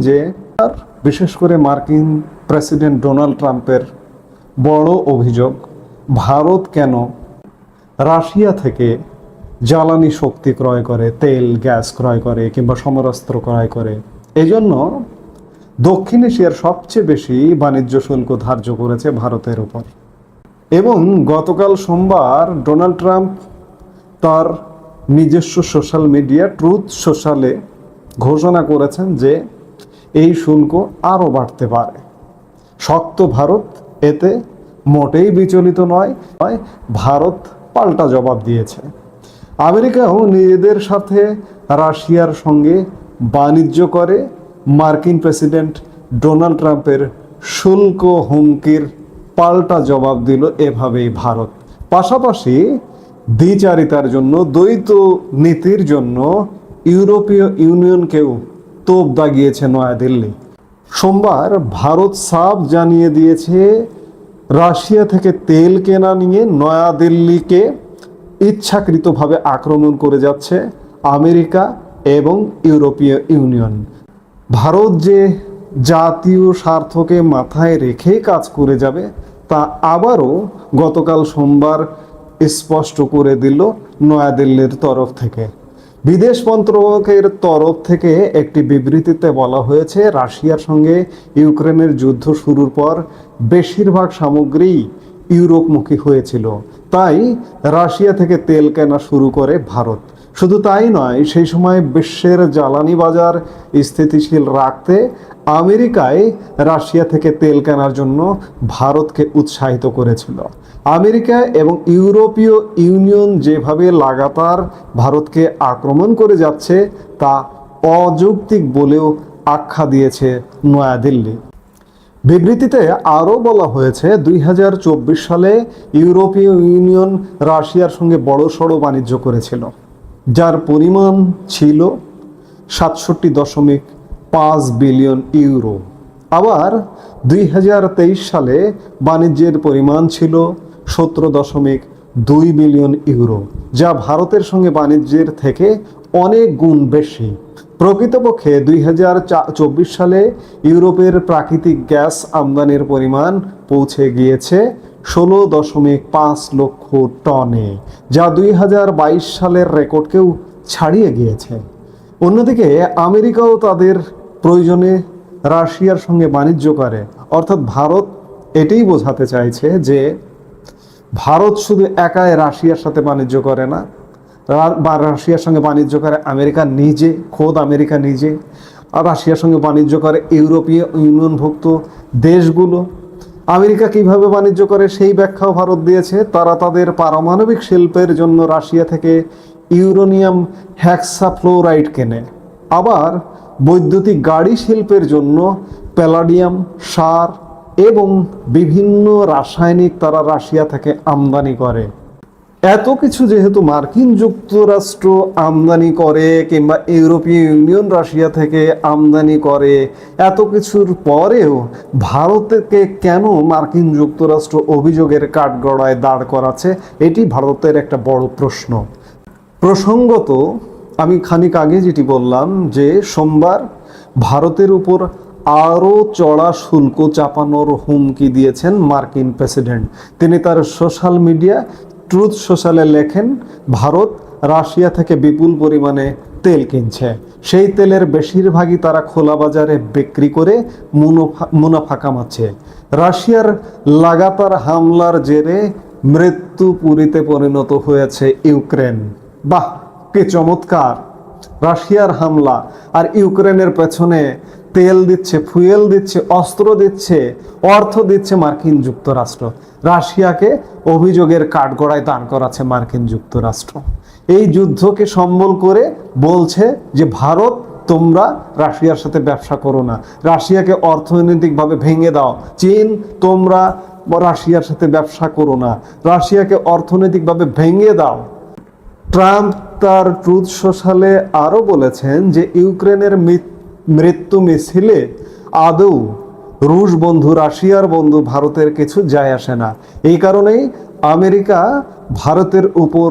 যে বিশেষ করে মার্কিন প্রেসিডেন্ট ডোনাল্ড ট্রাম্পের বড় অভিযোগ, ভারত কেন রাশিয়া থেকে জ্বালানি শক্তি ক্রয় করে, তেল, গ্যাস ক্রয় করে কিংবা সমরাস্ত্র ক্রয় করে, এজন্য দক্ষিণ এশিয়ার সবচেয়ে বেশি বাণিজ্য শুল্ক ধার্য করেছে ভারতের উপর। এবং গতকাল সোমবার ডোনাল্ড ট্রাম্প তার নিজস্ব সোশ্যাল মিডিয়া, ট্রুথ সোশ্যালে ঘোষণা করেছেন যে এই শুল্ক আরও বাড়তে পারে। শক্ত ভারত এতে মোটেই বিচলিত নয় নয়, ভারত পাল্টা জবাব দিয়েছে। আমেরিকাও নিজেদের সাথে রাশিয়ার সঙ্গে বাণিজ্য করে। মার্কিন প্রেসিডেন্ট ডোনাল্ড ট্রাম্পের শুল্ক হুমকির পাল্টা জবাব দিল এভাবেই ভারত। পাশাপাশি দ্বিচারিতার জন্য, দ্বৈত নীতির জন্য ইউরোপীয় ইউনিয়নকেও তোপ দাগিয়েছে নয়াদিল্লি সোমবার ভারত সাফ জানিয়ে দিয়েছে, রাশিয়া থেকে তেল কেনা নিয়ে নয়াদিল্লিকে ইচ্ছাকৃতভাবে আক্রমণ করে যাচ্ছে আমেরিকা এবং ইউরোপীয় ইউনিয়ন। ভারত যে জাতীয় স্বার্থকে মাথায় রেখেই কাজ করে যাবে, তা আবারও গতকাল সোমবার স্পষ্ট করে দিল নয়াদিল্লির তরফ থেকে। বিদেশ মন্ত্রকের তরফ থেকে একটি বিবৃতিতে বলা হয়েছে, রাশিয়ার সঙ্গে ইউক্রেনের যুদ্ধ শুরুর পর বেশিরভাগ সামগ্রী ইউরোপমুখী হয়েছিল। তাই রাশিয়া থেকে তেল কেনা শুরু করে ভারত। শুধু তাই নয়, সেই সময় বিশ্বের জ্বালানি বাজার স্থিতিশীল রাখতে আমেরিকায় রাশিয়া থেকে তেল কেনার জন্য ভারতকে উৎসাহিত করেছিল। আমেরিকা এবং ইউরোপীয় ইউনিয়ন যেভাবে লাগাতার ভারতকে আক্রমণ করে যাচ্ছে, তা অযৌক্তিক বলেও আখ্যা দিয়েছে নয়াদিল্লি। বিবৃতিতে আরও বলা হয়েছে, দুই হাজার চব্বিশ সালে ইউরোপীয় ইউনিয়ন রাশিয়ার সঙ্গে বড় সড়ো বাণিজ্য করেছিল। যার পরিমাণ ছিল সাতষট্টি দশমিক পাঁচ বিলিয়ন ইউরো। আবার দুই হাজার তেইশ সালে বাণিজ্যের পরিমাণ ছিল সতেরো দশমিক দুই বিলিয়ন ইউরো, যা ভারতের সঙ্গে বাণিজ্যের থেকে অনেক গুণ বেশি। প্রকৃতপক্ষে দুই সালে ইউরোপের প্রাকৃতিক গ্যাস আমদানির পরিমাণ পৌঁছে গিয়েছে ষোলো দশমিক পাঁচ লক্ষ টনে, যা দুই হাজার বাইশ সালের রেকর্ডকেও ছাড়িয়ে গিয়েছে। অন্যদিকে, আমেরিকাও তাদের প্রয়োজনে রাশিয়ার সঙ্গে বাণিজ্য করে। অর্থাৎ ভারত এটাই বোঝাতে চাইছে যে, ভারত শুধু একাই রাশিয়ার সাথে বাণিজ্য করে না বা রাশিয়ার সঙ্গে বাণিজ্য করে, আমেরিকা নিজে, খোদ আমেরিকা নিজে, আর রাশিয়ার সঙ্গে বাণিজ্য করে ইউরোপীয় ইউনিয়নভুক্ত দেশগুলো। আমেরিকা কীভাবে বাণিজ্য করে সেই ব্যাখ্যাও ভারত দিয়েছে। তারা তাদের পারমাণবিক শিল্পের জন্য রাশিয়া থেকে ইউরোনিয়াম হ্যাক্সাফ্লোরাইড কেনে। আবার বৈদ্যুতিক গাড়ি শিল্পের জন্য প্যালাডিয়াম, সার এবং বিভিন্ন রাসায়নিক তারা রাশিয়া থেকে আমদানি করে। এত কিছু যেহেতু মার্কিন যুক্তরাষ্ট্র আমদানি করে কিংবা ইউরোপীয় ইউনিয়ন রাশিয়া থেকে আমদানি করে, এত কিছুর পরেও ভারতকে কেন মার্কিন যুক্তরাষ্ট্র অভিযোগের কাঠগড়ায় দাঁড় করাচ্ছে, এটি ভারতের একটা বড় প্রশ্ন। প্রসঙ্গত, আমি খানিক আগে যেটি বললাম যে সোমবার ভারতের উপর আরও চড়া শুল্ক চাপানোর হুমকি দিয়েছেন মার্কিন প্রেসিডেন্ট। তিনি তার সোশ্যাল মিডিয়া ট্রুথ সোশ্যালে লেখেন, ভারত রাশিয়া থেকে বিপুল পরিমাণে তেল কিনছে। সেই তেলের বেশিরভাগই তারা খোলা বাজারে বিক্রি করে মুনাফা মুনাফা কামাচ্ছে। রাশিয়ার লাগাতার হামলার জেরে মৃত্যু পুরীতে পরিণত হয়েছে ইউক্রেন। বাহ, কি চমৎকার! রাশিয়ার হামলা আর ইউক্রেনের পেছনে তেল দিচ্ছে, ফুয়েল দিচ্ছে, অস্ত্র দিচ্ছে, অর্থ দিচ্ছে মার্কিন যুক্তরাষ্ট্র। রাশিয়াকে অভিযোগের কাঠগড়ায় দান করাচ্ছে মার্কিন যুক্তরাষ্ট্র। এই যুদ্ধকে সম্বল করে বলছে যে, ভারত, তোমরা রাশিয়ার সাথে ব্যবসা করো না। রাশিয়াকে অর্থনৈতিকভাবে ভেঙে দাও। চীন, তোমরা রাশিয়ার সাথে ব্যবসা করো না। রাশিয়াকে অর্থনৈতিকভাবে ভেঙে দাও। ট্রাম্প তার ট্রুথ সোশ্যালে আরও বলেছেন যে, ইউক্রেনের মৃত- মৃত্যু মিছিলে আদৌ রুশ বন্ধু, রাশিয়ার বন্ধু ভারতের কিছু যায় আসে না। এই কারণেই আমেরিকা ভারতের উপর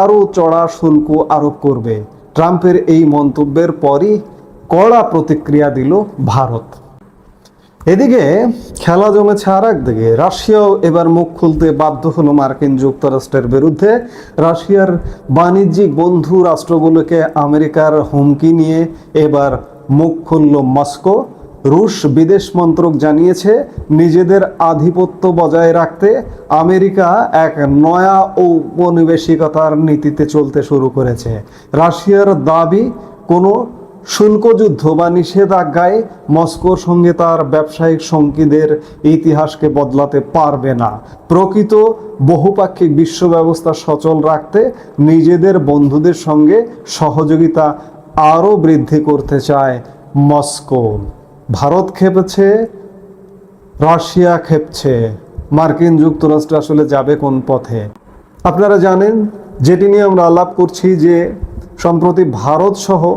আরও চড়া শুল্ক আরোপ করবে। ট্রাম্পের এই মন্তব্যের পরই কড়া প্রতিক্রিয়া দিল ভারত। এদিকে খেলা জমেছে আর একদিকে রাশিয়াও এবার মুখ খুলতে বাধ্য হলো মার্কিন যুক্তরাষ্ট্রের বিরুদ্ধে। রাশিয়ার বাণিজ্যিক বন্ধু রাষ্ট্রগুলোকে আমেরিকার হুমকি নিয়ে এবার মুখ খুলল মস্কো। রুশ বিদেশ মন্ত্রক জানিয়েছে, নিজেদের আধিপত্য বজায় রাখতে আমেরিকা এক নয়া ঔপনিবেশিকতার নীতিতে চলতে শুরু করেছে। রাশিয়ার দাবি, কোনো শুল্কযুদ্ধ বা নিষেধাজ্ঞায় মস্কোর সঙ্গে তার ব্যবসায়িক সঙ্গীদের ইতিহাসকে বদলাতে পারবে না। প্রকৃত বহুপাক্ষিক বিশ্ব ব্যবস্থা সচল রাখতে নিজেদের বন্ধুদের সঙ্গে সহযোগিতা আরও বৃদ্ধি করতে চায় মস্কো। ভারত খেপেছে, রাশিয়া খেপছে। মার্কিন যুক্তরাষ্ট্র আসলে যাবে কোন পথে? আপনারা জানেন, যেটি নিয়ে আমরা আলাপ করছি যে সম্প্রতি ভারত সহ,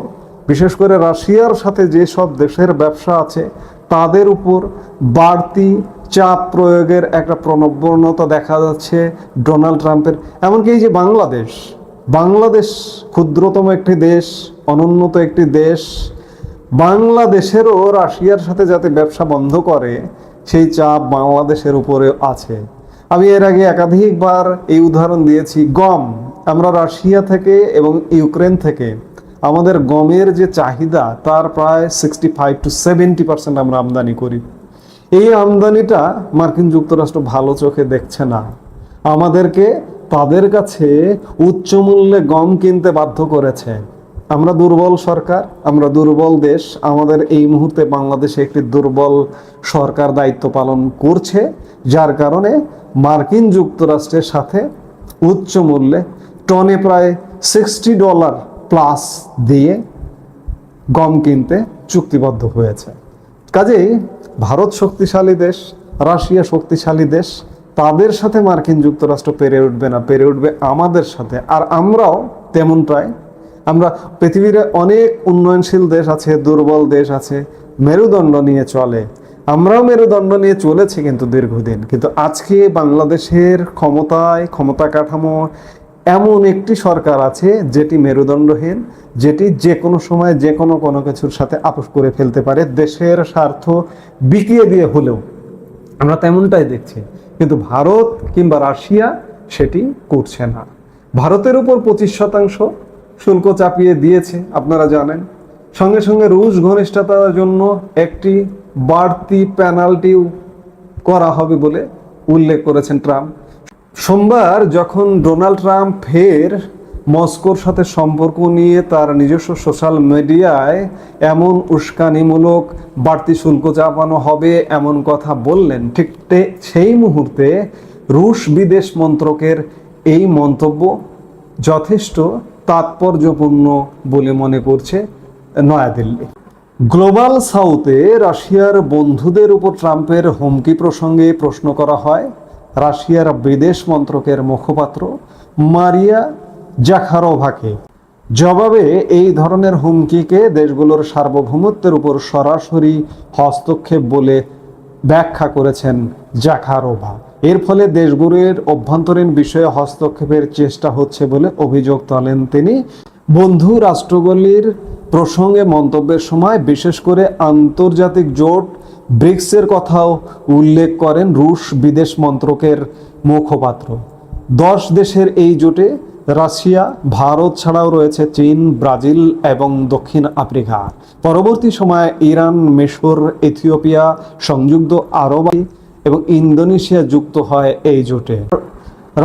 বিশেষ করে রাশিয়ার সাথে যেসব দেশের ব্যবসা আছে, তাদের উপর বাড়তি চাপ প্রয়োগের একটা প্রণবণতা দেখা যাচ্ছে ডোনাল্ড ট্রাম্পের। এমনকি এই যে বাংলাদেশ বাংলাদেশ ক্ষুদ্রতম একটি দেশ অনুন্নত একটি দেশ, বাংলাদেশেরও রাশিয়ার সাথে যাতে ব্যবসা বন্ধ করে, সেই চাপ বাংলাদেশের উপরে আছে। আমি এর আগে একাধিকবার এই উদাহরণ দিয়েছি, গম। আমরা রাশিয়া থেকে এবং ইউক্রেন থেকে, আমাদের গমের যে চাহিদা, তার প্রায় sixty five to seventy percent আমরা আমদানি করি। এই আমদানিটা মার্কিন যুক্তরাষ্ট্র ভালো চোখে দেখছে না। আমাদেরকে তাদের কাছে উচ্চ মূল্যে গম কিনতে বাধ্য করেছে। আমরা দুর্বল সরকার, আমরা দুর্বল দেশ, আমাদের এই মুহূর্তে বাংলাদেশে একটি দুর্বল সরকার দায়িত্ব পালন করছে, যার কারণে মার্কিন যুক্তরাষ্ট্রের সাথে উচ্চ মূল্যে টনে প্রায় সিক্সটি ডলার প্লাস দিয়ে গম কিনতে চুক্তিবদ্ধ হয়েছে। কাজেই ভারত শক্তিশালী দেশ, রাশিয়া শক্তিশালী দেশ, তাদের সাথে মার্কিন যুক্তরাষ্ট্র পেরে উঠবে না, পেরে উঠবে আমাদের সাথে। আর আমরাও তেমনটাই আমরা পৃথিবীর অনেক উন্নয়নশীল দেশ আছে, দুর্বল দেশ আছে, মেরুদণ্ড নিয়ে চলে। আমরাও মেরুদণ্ড নিয়ে চলেছি কিন্তু দীর্ঘদিন। কিন্তু আজকে বাংলাদেশের ক্ষমতায়, ক্ষমতা কাঠামো এমন একটি সরকার আছে যেটি মেরুদণ্ডহীন, যেটি যে কোনো সময় যে কোনো কোনো কিছুর সাথে আপোষ করে ফেলতে পারে, দেশের স্বার্থ বিকিয়ে দিয়ে হলেও। আমরা তেমনটাই দেখছি। কিন্তু ভারত কিংবা রাশিয়া সেটি করছে না। ভারতের উপর পঁচিশ শতাংশ শুল্ক চাপিয়ে দিয়েছে, আপনারা জানেন। সঙ্গে সঙ্গে রুশ ঘনিষ্ঠতার জন্য একটি বাড়তি পেনাল্টিও করা হবে বলে উল্লেখ করেছেন ট্রাম্প। সোমবার যখন ডোনাল্ড ট্রাম্প ফের মস্কোর সাথে সম্পর্ক নিয়ে তার নিজস্ব সোশ্যাল মিডিয়ায় এমন উস্কানিমূলক বাড়তি শুল্ক চাপানো হবে এমন কথা বললেন, ঠিক সেই মুহূর্তে রুশ বিদেশ মন্ত্রকের এই মন্তব্য যথেষ্ট তাৎপর্যপূর্ণ বলে মনে করছে নয়াদিল্লি। গ্লোবাল সাউথে রাশিয়ার বন্ধুদের উপর ট্রাম্পের হুমকি প্রসঙ্গে প্রশ্ন করা হয়। রাশিয়ার বিদেশ মন্ত্রকের মুখপাত্র মারিয়া জাখারোভাকে। জবাবে এই ধরনের হুমকিকে দেশগুলোর সার্বভৌমত্বের উপর সরাসরি হস্তক্ষেপ বলে ব্যাখ্যা করেছেন জাখারোভা। এর ফলে দেশগুলোর অভ্যন্তরীণ বিষয়ে হস্তক্ষেপের চেষ্টা হচ্ছে বলে অভিযোগ তোলেন তিনি। বন্ধু রাষ্ট্রগুলির প্রসঙ্গে মন্তব্যের সময় বিশেষ করে আন্তর্জাতিক জোট ব্রিক্সের কথাও উল্লেখ করেন রুশ বিদেশ মন্ত্রকের মুখপাত্র। দশ দেশের এই জোটে রাশিয়া, ভারত ছাড়াও রয়েছে চীন, ব্রাজিল এবং দক্ষিণ আফ্রিকা। পরবর্তী সময়ে ইরান, মিশর, ইথিওপিয়া, সংযুক্ত আরব এবং ইন্দোনেশিয়া যুক্ত হয় এই জোটে।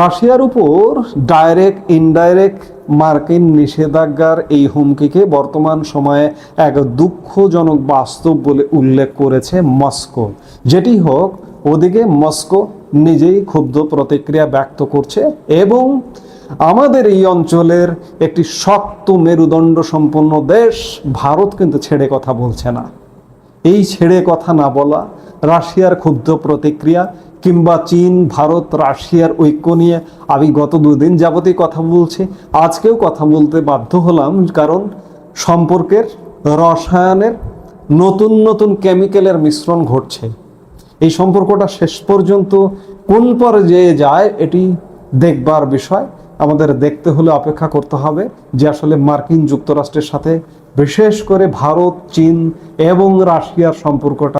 রাশিয়ার উপর ডাইরেক্ট ইনডাইরেক্ট মার্কিন নিষেধাজ্ঞার এই হুমকিকে বর্তমান সময়ে এক দুঃখজনক বাস্তব বলে উল্লেখ করেছে মস্কো। যেটি হোক, ওদিকে মস্কো নিজেই ক্ষুব্ধ প্রতিক্রিয়া ব্যক্ত করছে এবং আমাদের এই অঞ্চলের একটি শক্ত মেরুদণ্ড সম্পন্ন দেশ ভারত কিন্তু ছেড়ে কথা বলছে না। এই ছেড়ে কথা না বলা, রাশিয়ার ক্ষুব্ধ প্রতিক্রিয়া কিংবা চীন, ভারত, রাশিয়ার ঐক্য নিয়ে আমি গত দুদিন যাবতই কথা বলছি। আজকেও কথা বলতে বাধ্য হলাম কারণ সম্পর্কের রসায়নের নতুন নতুন কেমিক্যালের মিশ্রণ ঘটছে। এই সম্পর্কটা শেষ পর্যন্ত কোন পর্যায়ে যায় এটি দেখবার বিষয়। আমাদের দেখতে হলে অপেক্ষা করতে হবে যে আসলে মার্কিন যুক্তরাষ্ট্রের সাথে বিশেষ করে ভারত চীন এবং রাশিয়ার সম্পর্কটা